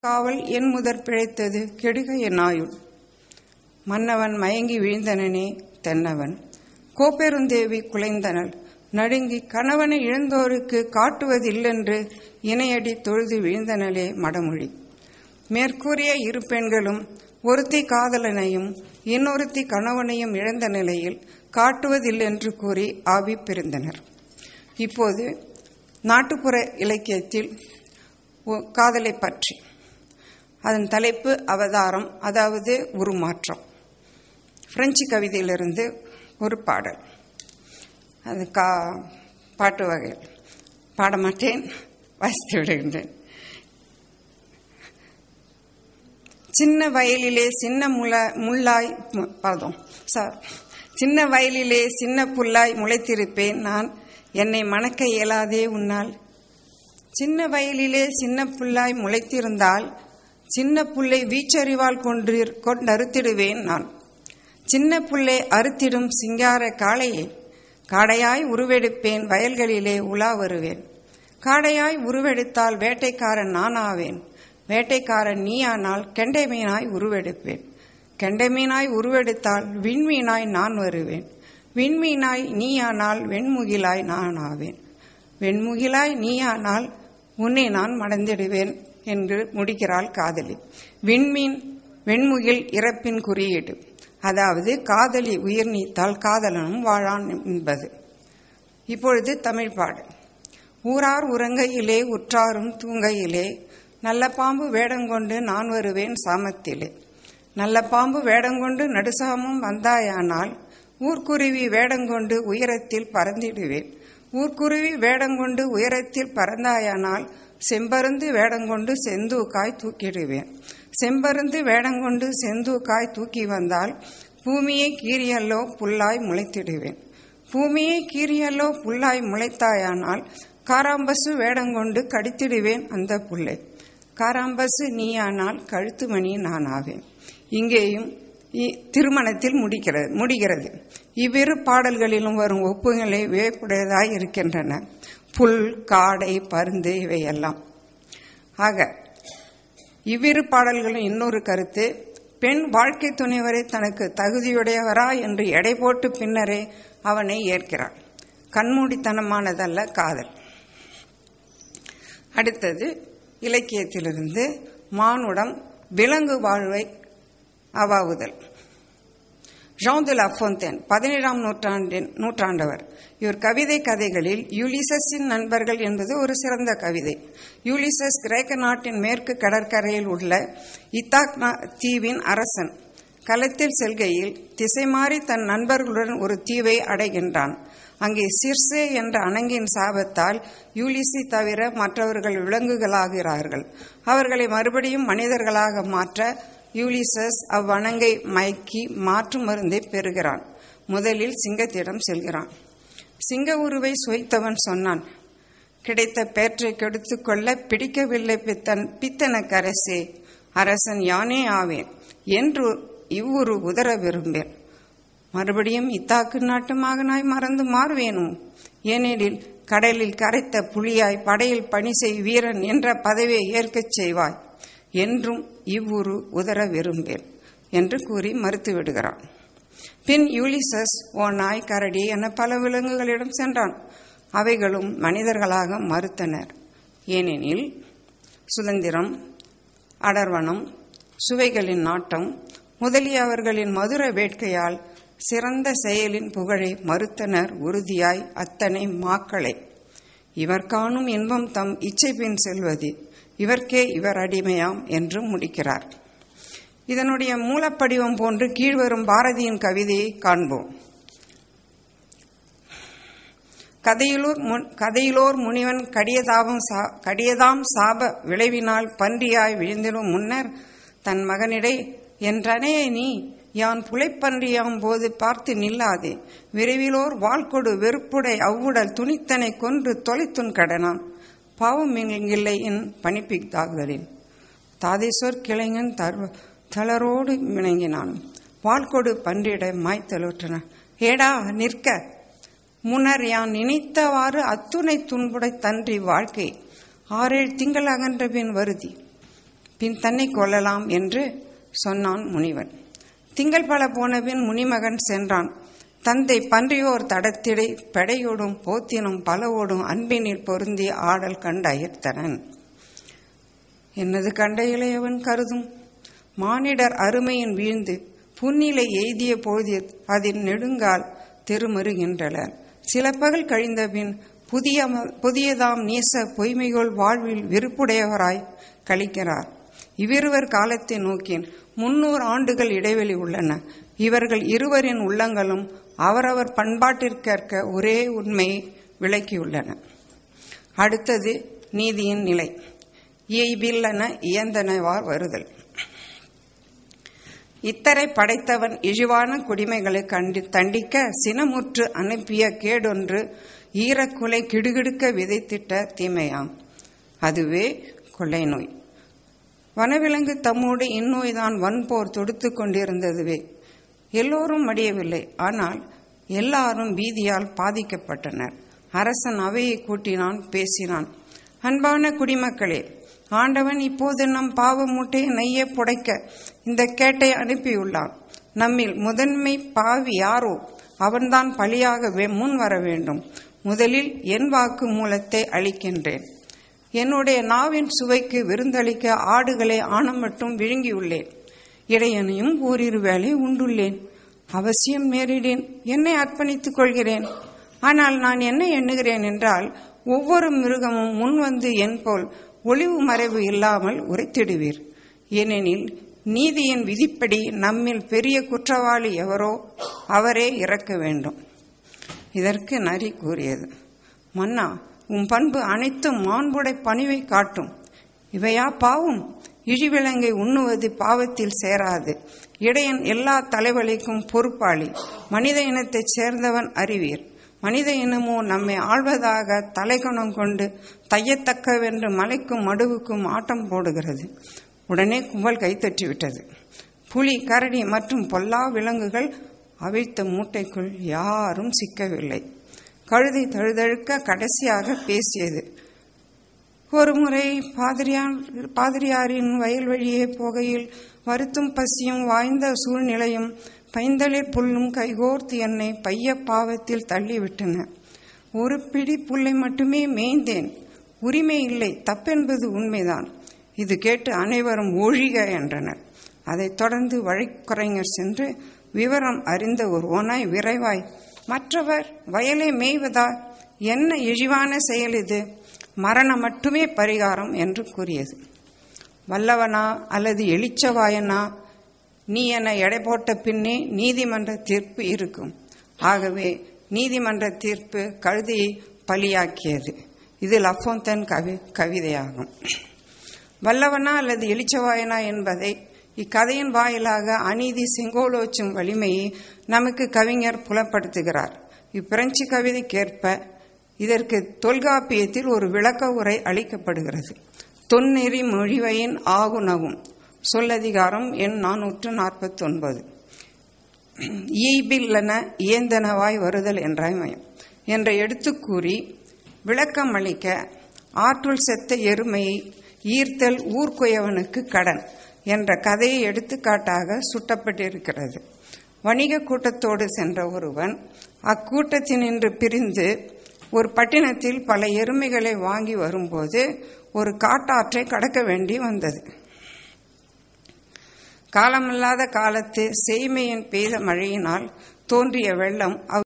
காவல் என் முதற் பிழைத்தது கெடுக என் ஆயுள். மன்னவன் மயங்கி வீழ்ந்தனனே தென்னவன். கோப்பெருந்தேவி குலைந்தனள். நடுங்கி கணவனை இழந்தோருக்கு காட்டுவதில்லென்று இணையடி தொழுது வீழ்ந்தனளே மடமொழி. மேற்கூறிய இரு பெண்களும் ஒருத்தி காதலனையும் இன்னொருத்தி கணவனையும் இழந்த நிலையில் காட்டுவதில்லென்று கூறி ஆவி பிரிந்தனர். இப்போது நாட்டுப்புற இலக்கியத்தில் ஒ- காதலை பற்றி. அதன் தலைப்பு அவதாரம் அதாவது உருமாற்றம். பிரெஞ்சு கவிதையிலிருந்து ஒரு பாடல். அது கா பாட்டு வகையில். பாட மாட்டேன் வாசித்து விடுகின்றேன். சின்ன வயலிலே சின்ன முல முள்ளாய் மு- சார் சின்ன வயலிலே சின்ன புல்லாய் முளைத்திருப்பேன் நான். என்னை மணக்க இயலாதே உன்னால். சின்ன வயலிலே சின்ன புல்லாய் முளைத்திருந்தால் சின்ன புல்லை வீச்சறிவால் கொன்றீர் கொண்டறுத்திடுவேன் நான். சின்ன புல்லை அறுத்திடும் சிங்கார காளையை காடையாய் உருவெடுப்பேன் வயல்களிலே உலா வருவேன். காடையாய் உருவெடுத்தால் வேட்டைக்காரன் நான் ஆவேன் வேட்டைக்காரன் நீயானால் கெண்டை மீனாய் உருவெடுப்பேன். கெண்டை மீனாய் உருவெடுத்தால் விண்மீனாய் நான் வருவேன். விண்மீனாய் நீயானால் வெண்முகிலாய் நான் ஆவேன் வெண்முகிலாய் நீயானால் உன்னை நான் மடந்திடுவேன். என்று முடிக்கிறாள் காதலி. விண்மீன் வெண்முகில் இறப்பின் குறியீடு. அதாவது காதலி உயிர் நீத்தால் காதலனும் வாழான் என்பது. இப்பொழுது தமிழ் பாடு ஊரார் உறங்கையிலே உற்றாரும் தூங்கையிலே நல்ல பாம்பு வேடங்கொண்டு நான் வருவேன் சாமத்திலே. நல்ல பாம்பு வேடங்கொண்டு நடுசாமும் வந்தாயானால் ஊர்க்குருவி வேடங்கொண்டு உயரத்தில் பறந்திடுவேன். ஊர்க்குருவி வேடங்கொண்டு உயரத்தில் பறந்தாயானால் செம்பருந்து வேடங்கொண்டு செந்தூக்காய் தூக்கிடுவேன். செம்பருந்து வேடங்கொண்டு செந்தூக்காய் தூக்கி வந்தால் பூமியை கீரியல்லோ புல்லாய் முளைத்திடுவேன். பூமியை கீரியல்லோ புல்லாய் முளைத்தாயானால் காராம்பசு வேடங்கொண்டு கடித்திடுவேன் அந்த புல்லை. காராம்பசு நீயானால் கழுத்து மணி நான் ஆவேன் இங்கேயும் இ- திருமணத்தில் முடிக்கிறது முடிகிறது. இவ்விரு பாடல்களிலும் வரும் ஒப்புகளை வேப்புடையதாய் இருக்கின்றன. புல் காடை பருந்து இவையெல்லாம். ஆக இவ்விரு பாடல்களும் இன்னொரு கருத்து. பெண் வாழ்க்கை துணைவரை தனக்கு தகுதியுடையவரா என்று எடை போட்டு பின்னரே அவனை ஏற்கிறாள். கண்மூடித்தனமானதல்ல காதல். அடுத்தது இலக்கியத்திலிருந்து மானுடம் விலங்கு வாழ்வை அவாவுதல். ஜான் து லா Fontaine பதினேழாம் நூற்றாண்டின் நூற்றாண்டவர். இவர் கவிதை கதைகளில் யூலிசஸின் நண்பர்கள் என்பது ஒரு சிறந்த கவிதை. யூலிசஸ் கிரேக்க நாட்டின் மேற்கு கடற்கரையில் உள்ள இத்தாக்னா தீவின் அரசன். களத்தில் செல்கையில் திசை மாறி தன் நண்பர்களுடன் ஒரு தீவை அடைகின்றான். அங்கே சிர்சே என்ற அணங்கின் சாபத்தால் யூலிசி தவிர மற்றவர்கள் விலங்குகளாகிறார்கள். அவர்களை மறுபடியும் மனிதர்களாக மாற்ற யூலிசஸ் அவ்வணங்கை மயக்கி மாற்று மருந்தை பெறுகிறான். முதலில் சிங்கத்திடம் செல்கிறான். சிங்க உருவை சுவைத்தவன் சொன்னான் கிடைத்த பேற்றை கெடுத்துக்கொள்ள பிடிக்கவில்லை பித்தன் பித்தனக்கரசே அரசன் யானே ஆவேன் என்று இவ்வுரு உதர விரும்பேன். மறுபடியும் இத்தாக்கு நாட்டு மகனாய் மறந்து மாறுவேனும் ஏனெனில் கடலில் கரைத்த புலியாய் படையில் பணி செய் வீரன் என்ற பதவியை ஏற்கச் செய்வாய். என்றும் இவ்வுரு உதர விரும்பேன் என்று கூறி மறுத்து விடுகிறான். பின் யூலிசஸ் ஓ நாய் கரடி என பல விலங்குகளிடம் சென்றான். அவைகளும் மனிதர்களாக மறுத்தனர். ஏனெனில் சுதந்திரம் அடர்வனம் சுவைகளின் நாட்டம் முதலியவர்களின் மதுர வேட்கையால் சிறந்த செயலின் புகழை மறுத்தனர் உறுதியாய் அத்தனை மாக்களை. இவர் காணும் இன்பம் தம் இச்சை பின் செல்வது. இவர்க்கே இவர் அடிமையாம் என்று முடிக்கிறார். இதனுடைய மூலப்படிவம் போன்று கீழ்வரும் பாரதியின் கவிதையை காண்போம். கதையிலோர் முன் கதையிலோர் முனிவன் கடியதாபம் சா கடியதாம் சாப விளைவினால் பன்றியாய் விழுந்திடும் முன்னர் தன் மகனிடை என்றனே நீ யான் புலைப்பன்றியாம் போது பார்த்து நில்லாதே. விரைவிலோர் வாழ்கொடு வெறுப்புடை அவ்வுடல் துணித்தனை கொன்று தொலைத்துன் கடனான் பாவம் இல்லையின் பணிப்பித்தாகுதலின் தாதேஸ்வர் கிளைஞன் தர்வ தளரோடு மிணங்கினான். வாழ்கொடு பன்றிட மாய்த்தலுற்றன ஏடா நிற்க. முன்னர் யான் நினைத்தவாறு அத்துணை துன்புடை தன்றி வாழ்க்கை. ஆறேழு திங்கள் அகன்ற பின் வருதி. பின் தன்னை கொள்ளலாம் என்று சொன்னான் முனிவன். திங்கள் பல போனபின் முனிமகன் சென்றான். தந்தை பன்றியோர் தடத்திடை பெடையோடும் போத்தினும் பலவோடும் அன்பினில் பொருந்தி ஆடல் கண்டயர்த்தனன் என்னது கண்ட இளையவன் கருதும்? மானிடர் அருமையின் வீழ்ந்து புன்னிலை எய்திய போது அதில் நெடுங்கால் தெருமருகின்றனர். சில பகல் கழிந்தபின் புதிய புதியதாம் நீச பொய்மைகள் வாழ்வில் விருப்புடையவராய் கழிக்கிறார். இவ்விருவர் காலத்தை நோக்கின் முன்னூறு ஆண்டுகள் இடைவெளி உள்ளன. இவர்கள் இருவரின் உள்ளங்களும் அவரவர் பண்பாட்டிற்கேற்க ஒரே உண்மையை விளக்கியுள்ளன. அடுத்தது நீதியின் நிலை. இயல்பில்லன இயந்தனவார் வருதல். இத்தரை படைத்தவன் இழிவான குடிமைகளை கண்டி தண்டிக்க சினமுற்று அனுப்பிய கேடொன்று ஈரக்குலை கிடுகிடுக்க விதைத்திட்ட தீமையாம். அதுவே கொள்ளை நோய் வனவிலங்கு தம்மோடு இந்நோய்தான் வன்போர் தொடுத்து கொண்டிருந்ததுவே. எல்லோரும் மடியவில்லை. ஆனால் எல்லாரும் பீதியால் பாதிக்கப்பட்டனர். அரசன் அவையை கூட்டினான் பேசினான். அன்பான குடிமக்களே ஆண்டவன் இப்போது நம் பாவ மூட்டையை நெய்ய புடைக்க இந்த கேட்டை அனுப்பியுள்ளான் நம்மில் முதன்மை பாவி யாரோ? அவன்தான் பலியாக முன் வர வேண்டும். முதலில் என் வாக்கு மூலத்தை அளிக்கின்றேன். என்னுடைய நாவின் சுவைக்கு விருந்தளிக்க ஆடுகளை ஆணம் மட்டும் விழுங்கியுள்ளேன். இடையனையும் ஓரிரு வேளை உண்டுள்ளேன். அவசியம் நேரிடேன். என்னை அர்ப்பணித்துக் கொள்கிறேன். ஆனால் நான் என்ன எண்ணுகிறேன் என்றால் ஒவ்வொரு மிருகமும் முன் வந்து என் போல் ஒளிவு மறைவு இல்லாமல் உரைத்திடுவீர். ஏனெனில் நீதியின் விதிப்படி நம்மில் பெரிய குற்றவாளி எவரோ அவரே இறக்க வேண்டும். இதற்கு நரி கூறியது. மன்னா உன் பண்பு அனைத்தும் மாண்புடை பணிவை காட்டும். இவையா பாவும்? இழிவிலங்கை உண்ணுவது பாவத்தில் சேராது. இடையன் எல்லா தலைவலிக்கும் பொறுப்பாளி. மனித இனத்தைச் சேர்ந்தவன் அறிவீர் மனித இனமோ நம்மை ஆள்வதாக தலைகணம் கொண்டு தையத்தக்கவென்று மலைக்கும் மடுவுக்கும் ஆட்டம் போடுகிறது. உடனே கும்பல் கைத்தட்டிவிட்டது புலி கரடி மற்றும் பொல்லா விலங்குகள் அவிழ்த்த மூட்டைக்குள் யாரும் சிக்கவில்லை. கழுதை தழுதழுக்க கடைசியாக பேசியது. ஒருமுறை பாதிரியார் பாதிரியாரின் வயல் வழியே போகையில் வருத்தும் பசியும் வாய்ந்த சூழ்நிலையும் பைந்தளிர் புல்லும் கைகோர்த்து என்னை பைய பாவத்தில் தள்ளிவிட்டன. ஒரு பிடி புல்லை மட்டுமே மேய்ந்தேன். உரிமை இல்லை தப்பென்பது உண்மைதான். இது கேட்டு அனைவரும் ஒழிக என்றனர். அதைத் தொடர்ந்து வழிக்குறைஞர் சென்று விவரம் அறிந்த ஒரு ஓனாய் விரைவாய் மற்றவர் வயலை மேய்வதா? என்ன இழிவான செயல் இது? மரணம் மட்டுமே பரிகாரம் என்று கூறியது. வல்லவனா அல்லது எளிச்சவாயனா நீ என எடை போட்ட பின்னே நீதிமன்ற தீர்ப்பு இருக்கும். ஆகவே நீதிமன்ற தீர்ப்பு கழுதியை பலியாக்கியது இது லஃபோந்தன் கவி கவிதையாகும். வல்லவனா அல்லது எளிச்சவாயனா என்பதை இக்கதையின் வாயிலாக அநீதி செங்கோலோச்சும் வலிமையை நமக்கு கவிஞர் புலப்படுத்துகிறார். இப்பிரெஞ்சு கவிதைக்கேற்ப இதற்கு தொல்காப்பியத்தில் ஒரு விளக்க உரை அளிக்கப்படுகிறது. தொன்னெறி மொழிவையின் ஆகுணவும். சொல்லதிகாரம் எண் நானூற்று நாற்பத்தொன்பது. ஈபில்லன இயந்தனவாய் வருதல் என்றாய்மயம் என்ற எடுத்துக்கூறி விளக்கம் அளிக்க ஆற்றுள் செத்த எருமையை ஈர்த்தல் ஊர்க்குயவனுக்கு கடன் என்ற கதையை எடுத்துக்காட்டாக சுட்டப்பட்டிருக்கிறது. வணிக கூட்டத்தோடு சென்ற ஒருவன் அக்கூட்டத்தினின்று பிரிந்து ஒரு பட்டினத்தில் பல எருமைகளை வாங்கி வரும்போது ஒரு காட்டாற்றை கடக்க வேண்டி வந்தது. காலமில்லாத காலத்து செய்மையின் பெய்த மழையினால் தோன்றிய வெள்ளம்